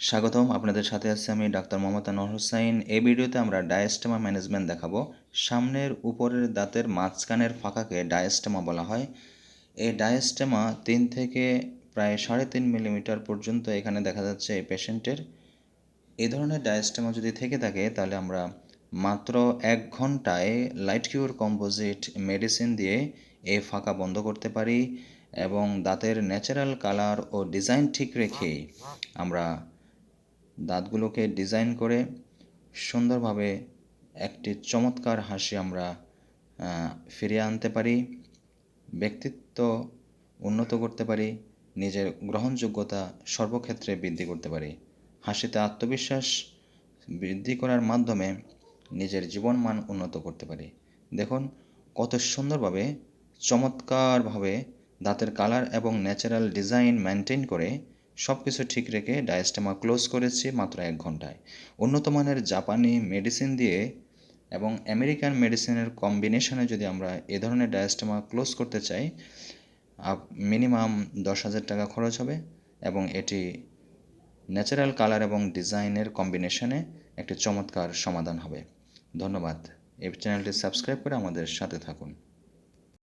স্বাগতম, আপনাদের সাথে আছি আমি ডাক্তার মোহাম্মদ আনোয়ার হোসাইন এই ভিডিওতে আমরা ডায়াস্টেমা ম্যানেজমেন্ট দেখাবো। সামনের উপরের দাঁতের মাঝখানের ফাঁকাকে ডায়াস্টেমা বলা হয়। এই ডায়াস্টেমা তিন থেকে প্রায় সাড়ে তিন মিলিমিটার পর্যন্ত এখানে দেখা যাচ্ছে এই পেশেন্টের। এই ধরনের ডায়াস্টেমা যদি থেকে থাকে, তাহলে আমরা মাত্র এক ঘন্টায় লাইট কিউর কম্পোজিট মেডিসিন দিয়ে এই ফাঁকা বন্ধ করতে পারি এবং দাঁতের ন্যাচারাল কালার ও ডিজাইন ঠিক রেখে আমরা দাঁতগুলোকে ডিজাইন করে সুন্দরভাবে একটি চমৎকার হাসি আমরা ফিরিয়ে আনতে পারি, ব্যক্তিত্ব উন্নত করতে পারি, নিজের গ্রহণযোগ্যতা সর্বক্ষেত্রে বৃদ্ধি করতে পারি। হাসিতে আত্মবিশ্বাস বৃদ্ধি করার মাধ্যমে নিজের জীবন মান উন্নত করতে পারি। দেখুন, কত সুন্দরভাবে, চমৎকারভাবে দাঁতের কালার এবং ন্যাচারাল ডিজাইন মেনটেন করে সব কিছু ঠিক রেখে ডায়াস্টেমা ক্লোজ করেছি মাত্র এক ঘন্টায়। উন্নত মানের জাপানি মেডিসিন দিয়ে এবং আমেরিকান মেডিসিনের কম্বিনেশনে যদি আমরা এ ধরনের ডায়াস্টেমা ক্লোজ করতে চাই মিনিমাম দশ হাজার টাকা খরচ হবে এবং এটি ন্যাচারাল কালার এবং ডিজাইনের কম্বিনেশনে একটি চমৎকার সমাধান হবে। ধন্যবাদ। এই চ্যানেলটি সাবস্ক্রাইব করে আমাদের সাথে থাকুন।